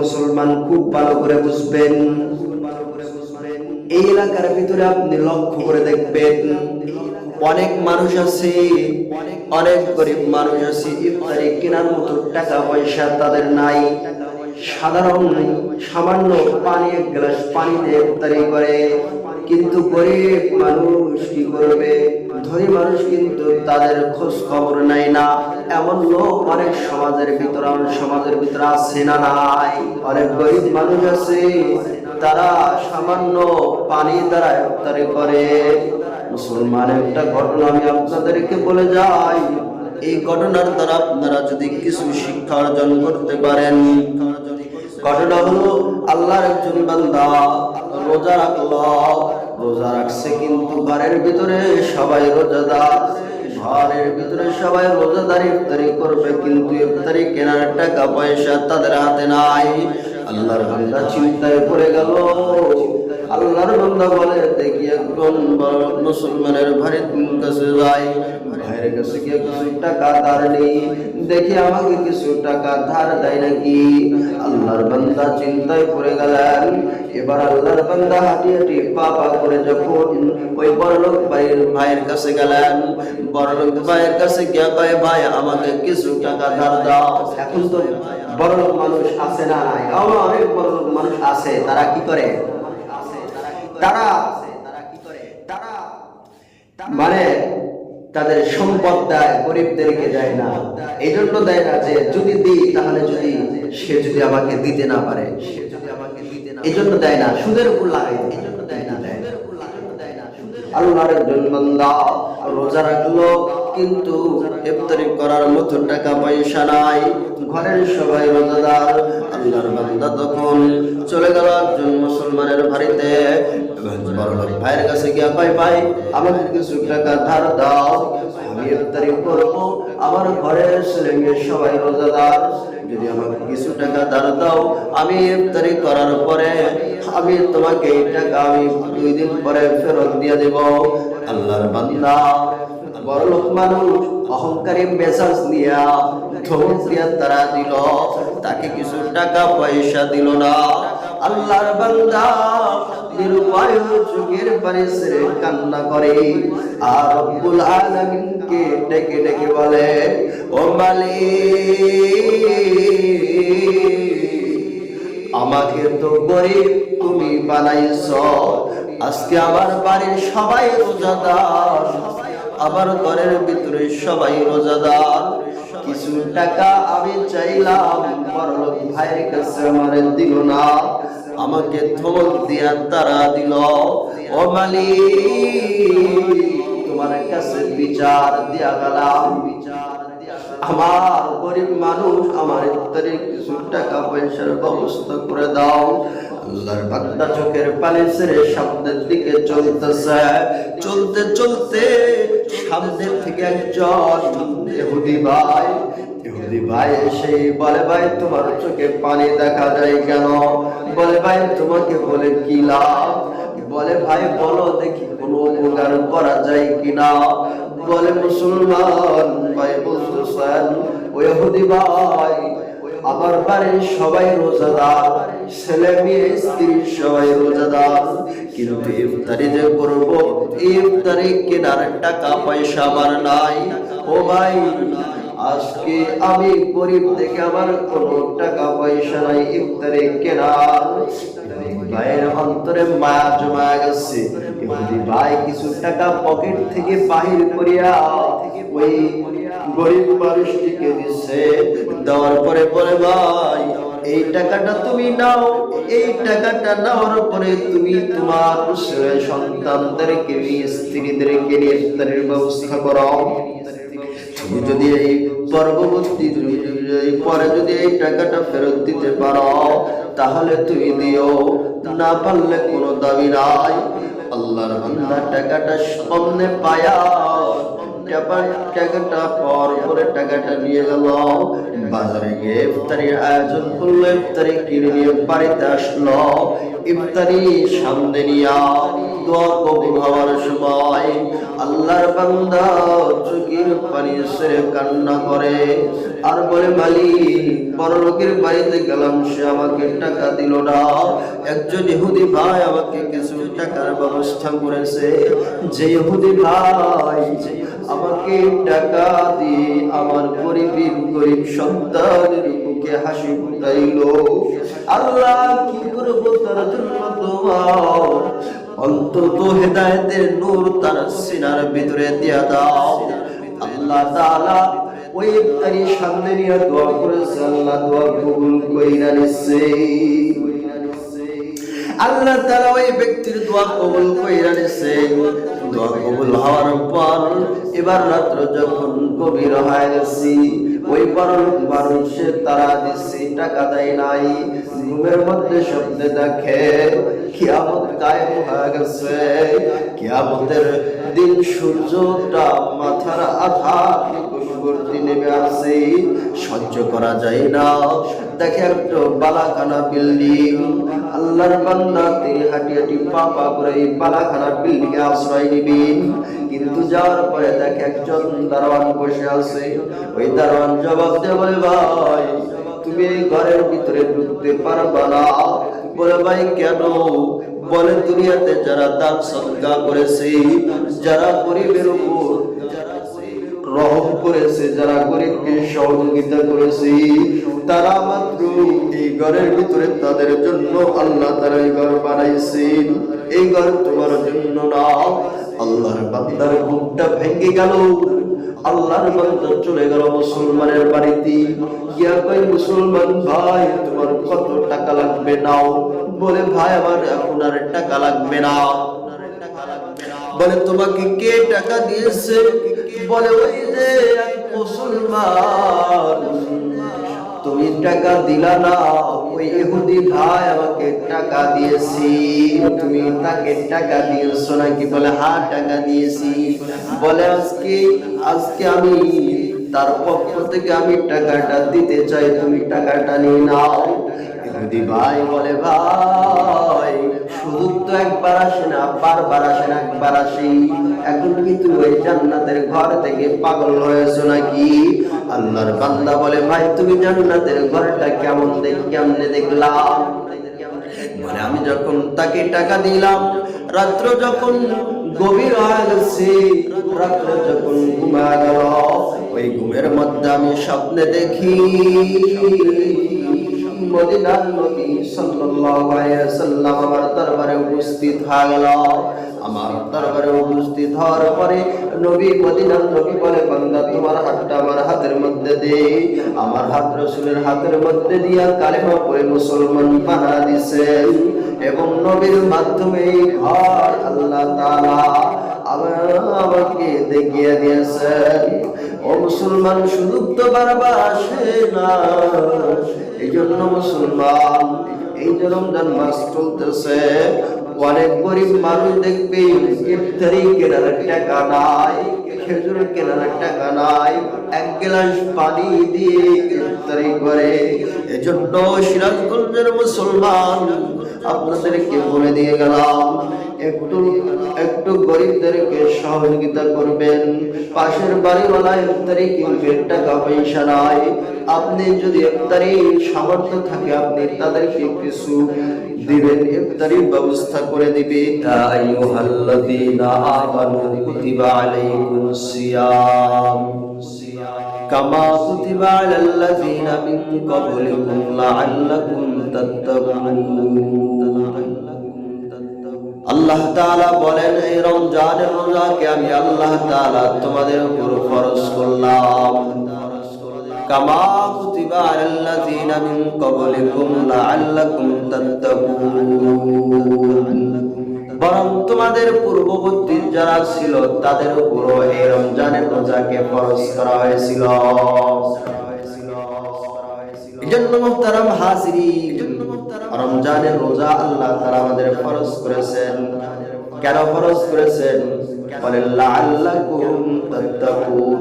মুসলমান খুব ভালো করে বুঝবেন। এই এলাকার ভিতরে আপনি লক্ষ্য করে দেখবেন, অনেক মানুষ আছে, অনেক গরিব মানুষ আছে কেনার মতো টাকা পয়সা তাদের নাই। সাধারণ সামান্য পানি এক গ্লাস পানি দিয়ে ইফতারি করে। কিন্তু গরিব মানুষ কি করবে? ধনী মানুষ কিন্তু তাদের খোঁজ খবর নাই না। এমন লোক অনেক সমাজের ভিতরে অনেক সমাজের ভিতরে আছে না নাই। অনেক গরিব মানুষ আছে, তারা সামান্য পানি দ্বারা ইফতারি করে। মুসলমান একটা ঘটনা আমি আপনাদেরকে বলে যাই। এই ঘটনার দ্বারা আপনারা যদি কিছু শিক্ষা অর্জন করতে পারেন। ঘটনা হলো, আল্লাহর একজন বান্দা রোজা রাখল। রোজা রাখছে কিন্তু ঘরের ভিতরে সবাই রোজাদার। ঘরের ভিতরে সবাই রোজাদার ইফতারি করবে, কিন্তু ইফতারি কেনার টাকা পয়সা তাদের হাতে নাই। আল্লাহর বান্দা চিন্তায় পড়ে গেল। আল্লাহর বান্দা বলে, দেখি একজন মুসলমানের ভাইয়ের কাছে যাই। ভাইয়ের কাছে গিয়ে কিছু টাকা ধার নেই। দেখি আমাকে কিছু টাকা ধার দেয় নাকি? আল্লাহর বান্দা চিন্তায় পড়ে গেলেন। এবার আল্লাহর বান্দা হাঁটি হাঁটি পা করে যখন ওই বড়লোক ভাইয়ের ভাইয়ের কাছে গেলেন, বড়লোক ভাইয়ের কাছে গিয়ে কয়, ভাই, আমাকে কিছু টাকা ধার দাও। এখন তো বড়লোক মানুষ আছে না নাই। আমার অনেক বড়লোক মানুষ আছে। তারা কি করে? তারা মানে তাদের সম্পদ দেয়, গরিবদেরকে দেয় না। এই জন্য দেয় না যে যদি দিই, তাহলে যদি সে যদি আমাকে দিতে না পারে। সে যদি আমাকে দিতে না এই জন্য দেয় না, সুদের উপর লাগাই এই জন্য দেয় না। দেয় আল্লাহর একজন বান্দা রোজা রাখল। কিন্তু ইফতারি করার মতো টাকা পয়সা নাই। ঘরের সবাই রোজাদার, আল্লাহর বান্দা তখন চলে গেল একজন মুসলমানের বাড়িতে। ভাইয়ের কাছে গিয়া ভাই ভাই কিছু টাকা ধার দাও, আমি ইফতারি করব। আমার ঘরের ছেলে সবাই রোজাদার, যদি আমাকে কিছু টাকা ধার দাও, আমি ইফতারি করার পরে আমি তোমাকে এই টাকা আমি দুই দিন পরে ফেরত দিয়ে দেব। আল্লাহর বান্দা বড় লোক মানুষ অহংকারী মেজাজ দিয়া ধমক দিয়া তারা দিল। তাকে কিছু টাকা পয়সা দিল না। আল্লাহর বান্দা নিরুপায় ছেড়ে কান্না করে। আর রব্বুল ডেকে ডেকে বলে, ও আমাকে তো গরিব তুমি বানাইছ। আজকে আমার বাড়ির সবাই রোজাদার। আমার ঘরের ভিতরে সবাই রোজাদার। কিছু টাকা আমি চাইলাম, বড়লোক ভাইয়ের কাছে আমার দিল না। আমাকে ধমক দিয়া তারা দিল, ও মালিক, তোমার কাছে বিচার দিয়া গেলাম। আমার গরিব মানুষ, আমার ইফতারির কিছু টাকা পয়সার ব্যবস্থা করে দাও। চোখের পানি ছেড়ে সামনের দিকে চলতেছে। চলতে চলতে সামনের থেকে একজন ইহুদি ভাই ইহুদি ভাই এসে বলে, ভাই, তোমার চোখে পানি দেখা যায় কেন? বলে, ভাই, তোমাকে বলে কি লাভ? বলে, ভাই, বলো, দেখি কোনো উপকার করা যায় কিনা? বলে, মুসলমান, ভাই, বলছো বলতেছেন ওই হুদি ভাই আমার বাড়ির সবাই রোজাদার, ছেলে মেয়ে, স্ত্রী সবাই রোজাদার। কিন্তু ইফতারি যে করব, ইফতারি কেনার টাকা পয়সা আমার নাই। ও ভাই, আজকে আমি গরিব দেখে আমার কোনো টাকা পয়সা নাই ইফতারি কেনার। ভাইয়ের অন্তরে মায়া জমা গেছে। ভাই কিছু টাকা পকেট থেকে বাহির করিয়া ওই গরিব মানুষটিকে দিচ্ছে দেওয়ার পরে বলে, ভাই, এই টাকাটা তুমি নাও। এই টাকাটা নেওয়ার পরে তুমি তোমার সন্তানদেরকে, স্ত্রীদেরকে ইফতারের ব্যবস্থা করো তুমি যদি এই পরবর্তী পরে যদি এই টাকাটা ফেরত দিতে পারো, তাহলে তুমি দিও। না পারলে কোনো দাবি নাই। আল্লাহর বান্দা টাকাটা সামনে পায়া আল্লাহর বান্দা চোখের পানি ছেড়ে কান্না করে। আর বলে, মালিক, বড় বাড়িতে গেলাম, সে আমাকে টাকা দিল না। একজন ইহুদি ভাই আমাকে কিছু টাকার ব্যবস্থা করেছে। যে ইহুদি ভাই আমাকে টাকা দিয়ে আমার গরিবের গরিব সন্তানের বুকে হাসি ফুটাইল। আল্লাহ কি করব তার জন্য তোমার? অন্তত হেদায়েতের নূর তার সিনার ভিতরে দিয়া দাও। আল্লাহ তাআলা ওই ইফতারি সামনে নিয়ে দোয়া করেছে, আল্লাহ দোয়া কবুল কইরা নিচ্ছে আল্লাহ তাআলা ওই ব্যক্তির দোয়া কবুল কইরা নিছে। কবুল হওয়ার পর এবার রাত্র যখন ওই পরম মানুষের তারা দিচ্ছি, টাকা দেয় নাই। ঘুমের মধ্যে শব্দ দেখে কিয়ামত কায়েম হয়ে গেছে। কিয়ামতের দিন সূর্যটা মাথার নিকটবর্তী নেমে সহ্য করা যায় না। দেখে একটা বালাখানা বিল্ডিং আল্লাহর বান্দা তিনি হাঁটি হাঁটি পা পা করে এই বালাখানা বিল্ডিং আশ্রয় নিবেন। কিন্তু যাওয়ার পরে দেখে একজন দারোয়ান বসে আছে। ওই দারোয়ান জবাব দিয়ে বলে, ভাই, তুমি ঘরের ভিতরে ঢুকতে পারবা না। বলে, ভাই, কেন? বলে, দুনিয়াতে যারা দান সদকা করেছে, যারা গরিবের উপর রহম করেছে, যারা গরিবকে সহযোগিতা করেছে, তারা মাত্র এই ঘরের ভিতরে তাদের জন্য আল্লাহ তারা এই ঘর বানাইছেন। এই ঘর তোমার জন্য না। আল্লাহর বান্দার বুকটা ভেঙে গেল। আল্লাহর বান্দা চলে গেল মুসলমানের বাড়িতে। গিয়া কই মুসলমান ভাই, তোমার কত টাকা লাগবে নাও? বলে, ভাই, আমার এখন আর টাকা লাগবে না। বলে, তোমাকে কে টাকা দিয়েছে? বলে, ওই যে মুসলমান। তুমি টাকা দিলা না, ওই ইহুদি ভাই আমাকে টাকা দিয়েছি। তুমি তাকে টাকা দিয়েছ নাকি? বলে হ্যাঁ টাকা দিয়েছি। বলে, আজকে আজকে আমি তার পক্ষ থেকে আমি টাকাটা দিতে চাই, তুমি টাকাটা নিয়ে নাও। ইহুদি ভাই বলে, ভাই সুযোগ তো একবার আসে না, বারবার আসে না, একবার আসে। এখন কি ওই জান্নাতের ঘর থেকে পাগল নাকি? আল্লাহর বান্দা বলে, ভাই, তুমি জান্নাতের ঘরটা কেমন দেখ, কেমনে বলে, আমি যখন তাকে টাকা দিলাম, রাত্র যখন গভীর হয়ে গেছে, রাত্র যখন ঘুমা গেল, ওই ঘুমের মধ্যে আমি স্বপ্নে দেখি। মদিনার নবী সাল্লাল্লাহু আলাইহি ওয়াসাল্লাম আমার দরবারে উপস্থিত হয়ে আমার দরবারে উপস্থিত হওয়ার পরে নবী মদিনার নবী বলে, বান্দা, তোমার হাতটা আমার হাতের মধ্যে দে। আমার হাত রসুলের হাতের মধ্যে দিয়া কালেমা পড়ে মুসলমান বানা দিছেন এবং নবীর মাধ্যমে ঘর আল্লাহ তাআলা আমাকে দেখিয়ে দিয়েছেন মুসলমান শুধু তো বারবার আসে না। এই জন্য মুসলমান এই যে রমজান মাস চলতেছে, অনেক গরিব মানুষ দেখবে ইফতারি কেনার টাকা নাই, খেজুর কেনার টাকা নাই, এক গ্লাস পানি দিয়ে ইফতারি করে। এজন্য সিরাজগঞ্জের মুসলমান, আপনাদেরকে বলে দিয়ে গেলাম একটু একটু গরিবদেরকে সহযোগিতা করবেন। পাশের বাড়িওয়ালা ইফতারি কিনবে টাকা পয়সা নাই। আপনি যদি ইফতারি সামর্থ্য থাকে, আপনি তাদেরকে কিছু দিবেন ইফতারির ব্যবস্থা করে দিবে কামা কুতিবা আলাল লাযীনা মিন আল্লাহ তাআলা বলেন, এই রমজানের রোজাকে আমি আল্লাহ তাআলা তোমাদের উপর ফরজ করলাম। বরং তোমাদের পূর্ববর্তী যারা ছিল, তাদের উপর এই রমজানের রোজাকে করা হয়েছিল। এজন্য মুহতারাম হাজিরিন রমজানের রোজা আল্লাহ তারা আমাদের ফরজ করেছেন। কেন ফরজ করেছেন? বলেন তাত্তাকুন।